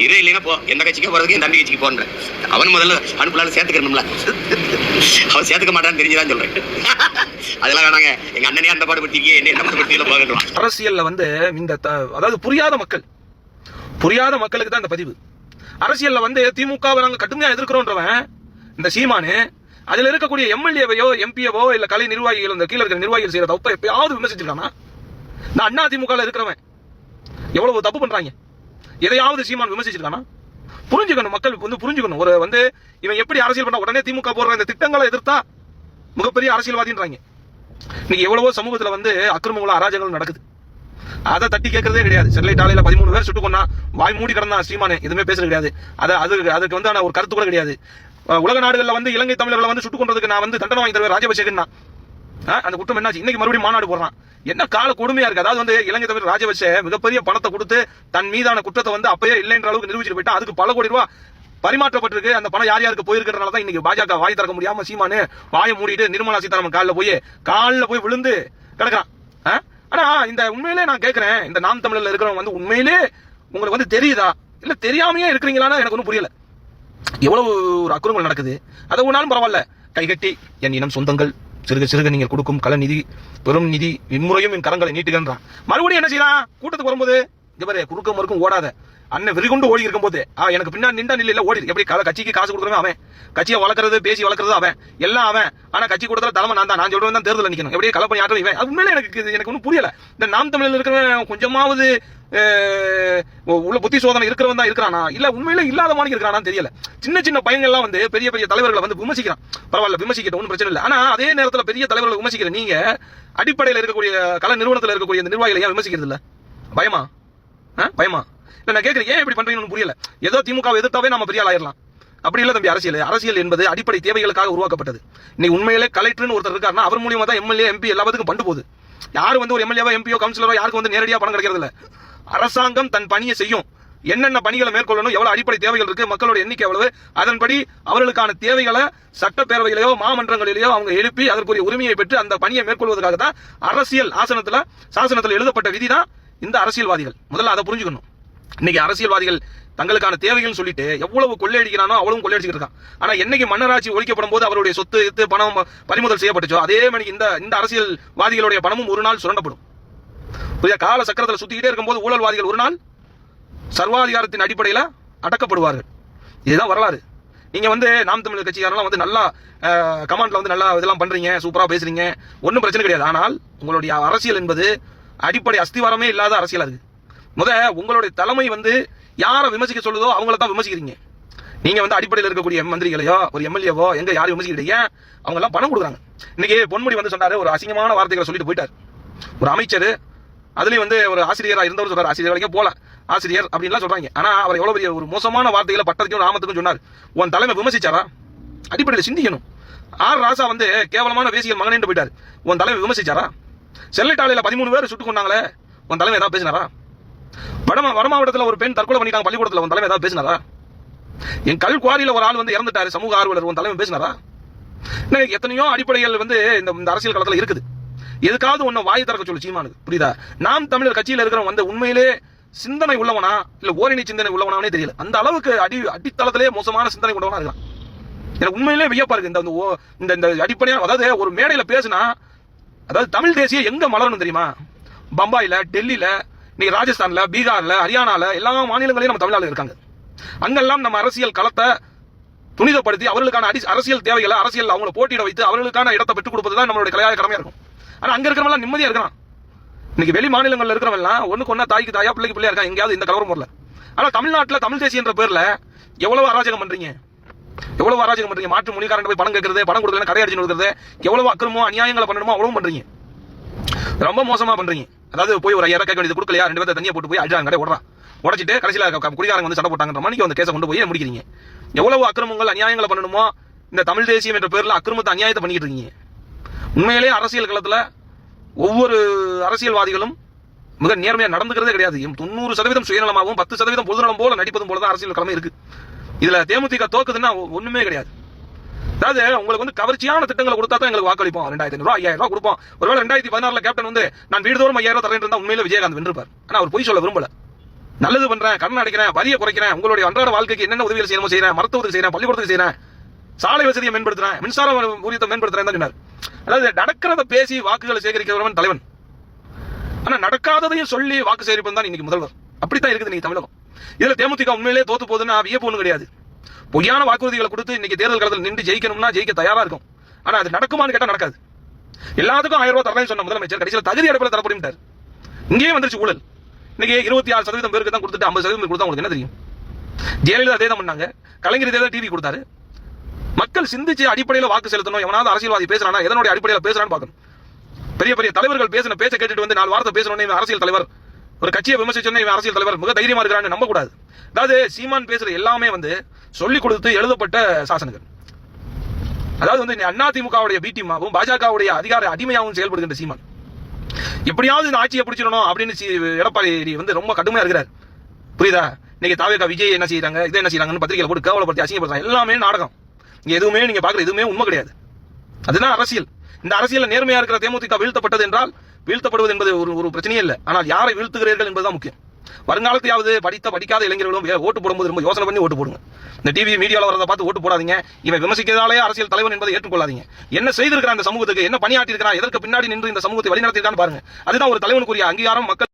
இரு இல்லைன்னா போ எந்த கட்சிக்கு போறதுக்கு என் தம்பி கட்சிக்கு போன்றேன் அவன் முதல்ல அனுப்பலான்னு சேர்த்துக்கணும்ல அவன் சேர்த்துக்க மாட்டான்னு தெரிஞ்சுதான் சொல்றேன். அதெல்லாம் வேணாங்க. எங்க அண்ணனே அந்த பாடு பட்டிருக்கே என்ன என்ன படுத்தியில போகட்டும். அரசியல்ல வந்து இந்த த- அதாவது புரியாத மக்கள் புரியாத மக்களுக்கு தான் இந்த பதிவு. அரசியல்ல வந்து திமுகவை நாங்கள் கடுமையா எதிர்க்கிறோன்றவன் இந்த சீமானு அதுல இருக்கக்கூடிய எம்எல்ஏவையோ எம்பியவோ இல்ல கலை நிர்வாகிகள் இந்த கீழ இருக்கிற நிர்வாகிகள் செய்யற தப்ப எப்பயாவது விமர்சிச்சிருக்கானா? நான் அண்ணா திமுக இருக்கிறவன். எவ்வளவு தப்பு பண்றாங்க? எதையாவது சீமான் விமர்சிச்சிருக்கானா? புரிஞ்சுக்கணும் மக்கள் வந்து புரிஞ்சுக்கணும். ஒரு வந்து இவன் எப்படி அரசியல் பண்ண உடனே திமுக போடுற இந்த திட்டங்களை எதிர்த்தா மிகப்பெரிய அரசியல்வாதின்றாங்க. இன்னைக்கு எவ்வளவோ சமூகத்துல வந்து அக்கிரமங்களும் அராஜகங்களும் நடக்குது. அதை தட்டி கேட்கறதே கிடையாது. ஸ்டெர்லைட் ஆலையில பதிமூணு பேர் சுட்டு கொண்டா வாய் மூடி கிடந்தான் சீமானே எதுவுமே பேசுறது கிடையாது. அது அது அதுக்கு வந்து ஒரு கருத்து கூட கிடையாது. உலக நாடுகள்ல வந்து இலங்கை தமிழர்களை வந்து சுட்டுக் கொண்டதுக்கு நான் வந்து தண்டனை வாங்கி தருவேன் ராஜபக்சேகன் அந்த குற்றம் என்னாச்சு? இன்னைக்கு மறுபடியும் மாநாடு போடுறான். என்ன கால கொடுமையா இருக்கு? அதாவது வந்து இலங்கை தமிழ் ராஜபக்சே மிகப்பெரிய பணத்தை கொடுத்து தன் மீதான குற்றத்தை வந்து அப்பயே இல்லைன்ற அளவுக்கு நிரூபிச்சுட்டு போயிட்டா அதுக்கு பல கோடி ரூபா பரிமாற்றப்பட்டிருக்கு. அந்த பணம் யார் யாருக்கு போயிருக்கிறனால தான் இன்னைக்கு பாஜக வாய் திறக்க முடியாம சீமானு வாயை மூடிட்டு நிர்மலா சீதாராமன் காலில் போய் காலில் போய் விழுந்து கிடக்கிறான். ஆ? ஆனா இந்த உண்மையிலே நான் கேட்கிறேன் இந்த நாம் தமிழில் இருக்கிறவங்க வந்து உண்மையிலே உங்களுக்கு வந்து தெரியுதா? இல்ல தெரியாமையே இருக்கிறீங்களான்னு எனக்கு ஒன்றும் புரியல. எவ்வளவு ஒரு அக்குறங்கள் நடக்குது. அதை ஒன்றாலும் பரவாயில்ல. கைகட்டி என் இனம் சொந்தங்கள். சிறுக சிறுக நீங்கள் கொடுக்கும் கல நிதி பெரும் நிதி இம்முறையும் என் கரங்களை நீட்டுகின்றான் மறுபடியும் என்ன செய்யலாம்? கூட்டத்துக்கு வரும்போது இங்க பாரு குறுக்க மறுக்கும் ஓடாத. அண்ணன் வெறிகொண்டு ஓடி இருக்கும்போது ஆ, எனக்கு பின்னாடி நின்றா நில்ல ஓடி எப்படி க- கட்சிக்கு காசு கொடுக்குறவன் அவன். கட்சியை வளர்க்கறது பேசி வளர்க்கறது அவன். எல்லாம் அவன். ஆனா கட்சி கொடுத்தா தலைமை நான் தான். நான் சொல்றேன் தான் தேர்தல் நிக்கணும். எப்படியே கலப்பணி ஆட்டம் இவன்? அது உண்மையில எனக்கு இது எனக்கு ஒன்றும் புரியல. இந்த நாம் தமிழில் இருக்கிறவன் கொஞ்சமாவது உள்ள புத்தி சோதனை இருக்கிறவன் தான் இருக்கிறானா? இல்ல உண்மையில இல்லாத மாதிரி இருக்கிறானா தெரியல. சின்ன சின்ன பையங்கள்லாம் வந்து பெரிய பெரிய தலைவர்களை வந்து விமர்சிக்கிறான். பரவாயில்ல விமர்சிக்கிட்ட ஒன்றும் பிரச்சனை இல்லை. ஆனா அதே நேரத்துல பெரிய தலைவர்களை விமர்சிக்கிற நீங்க அடிப்படையில் இருக்கக்கூடிய கல நிறுவனத்தில் இருக்கக்கூடிய இந்த நிர்வாகிகளை ஏன் விமர்சிக்கிறது இல்ல? பயமா? பயமா? இல்ல நான் கேட்கறேன் ஏன் இப்படி பண்றீங்கன்னு புரியல. ஏதோ திமுக எதிர்த்தாவே நம்ம பெரிய ஆயிரலாம் அப்படி இல்ல தம்பி அரசியல். அரசியல் என்பது அடிப்படை தேவைகளுக்காக உருவாக்கப்பட்டது. இன்னைக்கு உண்மையிலே கலெக்டர்னு ஒருத்தர் இருக்காருன்னா அவர் மூலியமா தான் எம்எல்ஏ எம்பி எல்லாத்துக்கும் பண்ணு போகுது. யாரு வந்து ஒரு எம்எல்ஏவோ எம்பியோ கவுன்சிலரோ யாருக்கு வந்து நேரடியா பணம் கிடைக்கிறது இல்ல அரசாங்கம் தன் பணியை செய்யும். என்னென்ன பணிகளை மேற்கொள்ளணும் எவ்வளவு அடிப்படை தேவைகள் இருக்கு மக்களோட எண்ணிக்கை எவ்வளவு அதன்படி அவர்களுக்கான தேவைகளை சட்டப்பேரவையிலேயோ மாமன்றங்களிலேயோ அவங்க எழுப்பி அதற்குரிய உரிமையை பெற்று அந்த பணியை மேற்கொள்வதற்காக தான் அரசியல் ஆசனத்துல சாசனத்துல எழுதப்பட்ட விதி தான் இந்த அரசியல்வாதிகள். முதல்ல அதை புரிஞ்சுக்கணும். இன்னைக்கு அரசியல்வாதிகள் தங்களுக்கான தேவைகள் சொல்லிட்டு எவ்வளவு கொள்ளையடிக்கிறானோ அவ்வளவு கொள்ளையடிச்சிட்டு இருக்கான். ஆனா என்னைக்கு மன்னராட்சி ஒழிக்கப்படும் போது அவருடைய சொத்து இத்து பணம் பறிமுதல் செய்யப்பட்டுச்சோ அதே மணிக்கு இந்த இந்த அரசியல்வாதிகளுடைய பணமும் ஒரு நாள் சுரண்டப்படும். கால சக்கரத்தில் சுத்திக்கிட்டே இருக்கும்போது ஊழல்வாதிகள் ஒரு நாள் சர்வாதிகாரத்தின் அடிப்படையில் அடக்கப்படுவார்கள். இதுதான் வரலாறு. நீங்க வந்து நாம் தமிழர் கட்சிக்காரெல்லாம் வந்து நல்லா கமாண்ட்ல வந்து நல்லா இதெல்லாம் பண்றீங்க சூப்பரா பேசுறீங்க ஒன்றும் பிரச்சனை கிடையாது. ஆனால் உங்களுடைய அரசியல் என்பது அடிப்படை அஸ்திவாரமே இல்லாத அரசியலா இருக்கு. முத உங்களுடைய தலைமை வந்து யாரை விமர்சிக்க சொல்லுதோ அவங்கள தான் விமர்சிக்கிறீங்க. நீங்க வந்து அடிப்படையில் இருக்கக்கூடிய மந்திரிகளையோ ஒரு எம்எல்ஏவோ எங்க யாரும் விமர்சிக்கிறீங்க அவங்க எல்லாம் பணம் கொடுக்குறாங்க. இன்னைக்கு பொன்முடி வந்து சொன்னாரு ஒரு அசிங்கமான வார்த்தைகளை சொல்லிட்டு போயிட்டார். ஒரு அமைச்சர் அதுலயும் வந்து ஒரு ஆசிரியராக இருந்தவர் சொல்றாரு ஆசிரியர் வரைக்கும் போல ஆசிரியர் அப்படின்லாம் சொல்றாங்க. ஆனா அவர் எவ்வளவு பெரிய ஒரு மோசமான வார்த்தைகளை பட்டத்துக்கும் நாமத்துக்கும் சொன்னார். உன் தலைமை விமர்சிச்சாரா? அடிப்படையில் சிந்திக்கணும். ஆர். ராசா வந்து கேவலமான வேசியல் மகனேன்னு போயிட்டார். உன் தலைமை விமர்சிச்சாரா? செல்லைட் ஆலையில பதிமூணு பேர் சுட்டுக் கொண்டாங்களே உன் தலைமை ஏதாவது பேசினாரா? வட வட மாவட்டத்தில் ஒரு பெண் தற்கொலை பண்ணிட்டாங்க பள்ளிக்கூடத்தில் உன் தலைமை ஏதாவது பேசினாரா? என் கல் குவாரியில் ஒரு ஆள் வந்து இறந்துட்டாரு சமூக ஆர்வலர் உன் தலைமை பேசினாரா? இன்னும் எத்தனையோ அடிப்படைகள் வந்து இந்த இந்த அரசியல் களத்தில் இருக்குது. எதுக்காவது ஒண்ணு வாய் திறக்க சொல்லு சீமானுக்கு. புரியுதா? நாம் தமிழர் கட்சியில இருக்கிறவன் வந்து உண்மையிலே சிந்தனை உள்ளவனா இல்ல ஓரணி சிந்தனை உள்ளவனானே தெரியல. அந்த அளவுக்கு அடி அடித்தளத்திலே மோசமான சிந்தனை உள்ளவனா இருக்கான். எனக்கு உண்மையிலே வியப்பா இருக்கு. இந்த ஓ- இந்த இந்த அடிப்படையான அதாவது ஒரு மேடையில பேசுனா அதாவது தமிழ் தேசியம் எங்க மலரணும் தெரியுமா? பம்பாயில டெல்லியில இன்னைக்கு ராஜஸ்தான்ல பீகார்ல ஹரியானால எல்லா மாநிலங்களையும் நம்ம தமிழ்நாடு இருக்காங்க. அங்கெல்லாம் நம்ம அரசியல் களத்தை துணிதப்படுத்தி அவர்களுக்கான அடி அரசியல் தேவைகளை அரசியல் அவங்களை போட்டியிட வைத்து அவர்களுக்கான இடத்தை பெற்றுக் கொடுப்பது தான் நம்மளுடைய கலையாய கடமையா இருக்கும். ஆனா அங்க இருக்கிறவங்க நிம்மதியா இருக்கிறான் இன்னைக்கு வெளி மாநிலங்கள்ல இருக்கிறவங்க ஒண்ணுக்கு ஒண்ணா தாய்க்கு தாயா பிள்ளைக்கு பிள்ளையா இருக்கான். எங்கேயாவது இந்த கலவரம் வரல ஆனா தமிழ்நாட்டில் தமிழ் தேசிய என்ற பேர்ல எவ்வளவு அராஜகம் பண்றீங்க? எவ்வளவு அராஜகம் பண்றீங்க? மாற்று மொழிக்காரன் போய் பணம் கேட்கறது பணம் கொடுக்கல கடை அடிச்சு கொடுக்கறது எவ்வளவு அக்கிரமோ அநியாயங்களை பண்ணணுமோ அவ்வளவு பண்றீங்க. ரொம்ப மோசமா பண்றீங்க. அதாவது போய் ஒரு ஐயாயிரம் கேட்க வேண்டியது கொடுக்கலையா? ரெண்டு பேர்த்த தண்ணியை போட்டு போய் அடிச்சாங்க கடை ஓடுறான். உடச்சிட்டு கடைசியில குடிகாரங்க வந்து சண்டை போட்டாங்கன்ற மணிக்கு வந்து கேஸை கொண்டு போய் முடிக்கிறீங்க. எவ்வளவு அக்கிரமங்கள் அநியாயங்களை பண்ணணுமோ இந்த தமிழ் தேசியம் என்ற பேரில் அக்கிரமத்தை அநியாயத்தை பண்ணிக்கிட்டு இருக்கீங்க. உண்மையிலேயே அரசியல் களத்தில் ஒவ்வொரு அரசியல்வாதிகளும் மிக நேர்மையாக நடந்துக்கிறதே கிடையாது. தொண்ணூறு சதவீதம் சுயநலமாகவும் பத்து சதவீதம் பொதுநலம் போல நடிப்பதும் போல தான் அரசியல் கிழமை இருக்கு. இதுல தேமுதிக தோக்குதுன்னா ஒண்ணுமே கிடையாது. அதாவது உங்களுக்கு வந்து கவர்ச்சியான திட்டங்களை கொடுத்தா தான் எங்களுக்கு வாக்களிப்போம். ரெண்டாயிரத்தி ஐநூறு ஐயாயிரம் ரூபாய் கொடுப்போம். ஒருவேளை ரெண்டாயிரத்தி பதினாறுல கேப்டன் வந்து நான் வீடு தோறும் ஐயாயிரம் தரேன் இருந்தா உண்மையில விஜயகாந்த் வென்றிருப்பார் ஆனா அவர் பொய் சொல்ல விரும்பல. நல்லது பண்றேன் கடன் அடைக்கிறேன் வரியை குறைக்கிறேன் உங்களுடைய அன்றாட வாழ்க்கைக்கு என்னென்ன உதவிகள் செய்யணுமோ செய்யறேன் மருத்துவத்துக்கு செய்யறேன் பள்ளிக்கூடத்துக்கு செய்யறேன் சாலை வசதியை மேம்படுத்துறேன் மின்சார ஊதியத்தை மேம்படுத்துறேன் தான் சொன்னார். அதாவது நடக்கிறத பேசி வாக்குகளை சேகரிக்கிறவன் தலைவன். ஆனா நடக்காததையும் சொல்லி வாக்கு சேகரிப்பது தான் இன்னைக்கு முதல்வர். அப்படித்தான் இருக்குது நீங்க தமிழகம். இதுல தேமுதிக உண்மையிலே தோத்து போகுதுன்னா வியப்பு ஒண்ணும் கிடையாது. பொய்யான வாக்குறுதிகளை கொடுத்து இன்னைக்கு தேர்தல் களத்தில் நின்று ஜெயிக்கணும்னா ஜெயிக்க தயாரா இருக்கும். ஆனா அது நடக்குமான்னு கேட்டா நடக்காது. எல்லாத்துக்கும் ஆயிரம் ரூபாய் தரலாம் சொன்ன முதலமைச்சர் கடைசியில் தகுதி அடிப்படையில் தரப்படும் இங்கேயே வந்துருச்சு ஊழல். இன்னைக்கு இருபத்தி ஆறு சதவீதம் பேருக்கு தான் கொடுத்துட்டு ஐம்பது சதவீதம் கொடுத்தா உங்களுக்கு என்ன தெரியும்? ஜெயலலிதா அதே தான் பண்ணாங்க. கலைஞர் இதே தான் டிவி கொடுத்தாரு. மக்கள் சிந்திச்சு அடிப்படையில் வாக்கு செலுத்தணும் எவனாவது அரசியல்வாதி பேசுறானா எதனுடைய அடிப்படையில் பேசுறான்னு பார்க்கணும். பெரிய பெரிய தலைவர்கள் பேசின பேச கேட்டுட்டு வந்து நாலு வார்த்தை பேசணும்னு இவன் அரசியல் தலைவர் ஒரு கட்சியை விமர்சிச்சோன்னே இவன் அரசியல் தலைவர் மிக தைரியமா இருக்கிறான்னு நம்ப கூடாது. அதாவது சீமான் பேசுற எல்லாமே வந்து சொல்லிக் கொடுத்து எழுதப்பட்ட சாசனங்கள். அதாவது வந்து அதிமுகவுடைய திமுகவுடைய டீமாவும் பாஜகவுடைய அதிகார அடிமையாகவும் செயல்படுகின்ற சீமான். எப்படியாவது இந்த ஆட்சியை பிடிச்சிடணும் அப்படின்னு சி- எடப்பாடி வந்து ரொம்ப கடுமையா இருக்கிறார். புரியுதா? இன்னைக்கு தாவேகா விஜய் என்ன செய்யறாங்க இதை என்ன செய்யறாங்கன்னு பத்திரிகையில போட்டு கேவலப்படுத்தி அசிங்கப்படுறாங்க எல்லாமே நாடகம். இங்க எதுவுமே நீங்க பாக்குற எதுவுமே உண்மை கிடையாது. அதுதான் அரசியல். இந்த அரசியல் நேர்மையா இருக்கிற தேமுதிக வீழ்த்தப்பட்டது என்றால் வீழ்த்தப்படுவது என்பது ஒரு ஒரு பிரச்சனையே இல்லை. ஆனால் யாரை வீழ்த்துகிறீர்கள் என்பதுதான் முக்கியம். வருங்காலத்தையாவது படித்த படிக்காத இளைஞர்களும் ஓட்டு போடும்போது ரொம்ப யோசனை பண்ணி ஓட்டு போடுங்க. இந்த டிவி மீடியாவில் வரதை பார்த்து ஓட்டு போடாதீங்க. இவன் விமர்சிக்கிறதாலே அரசியல் தலைவன் என்பதை ஏற்றுக்கொள்ளாதீங்க. என்ன செய்திருக்கிறான் இந்த சமூகத்துக்கு? என்ன பணியாற்றிருக்கிறான் எதற்கு பின்னாடி நின்று இந்த சமூகத்தை வழிநடத்திருக்கான்னு பாருங்க. அதுதான் ஒரு தலைவனுக்குரிய அங்கீகாரம் மக்கள்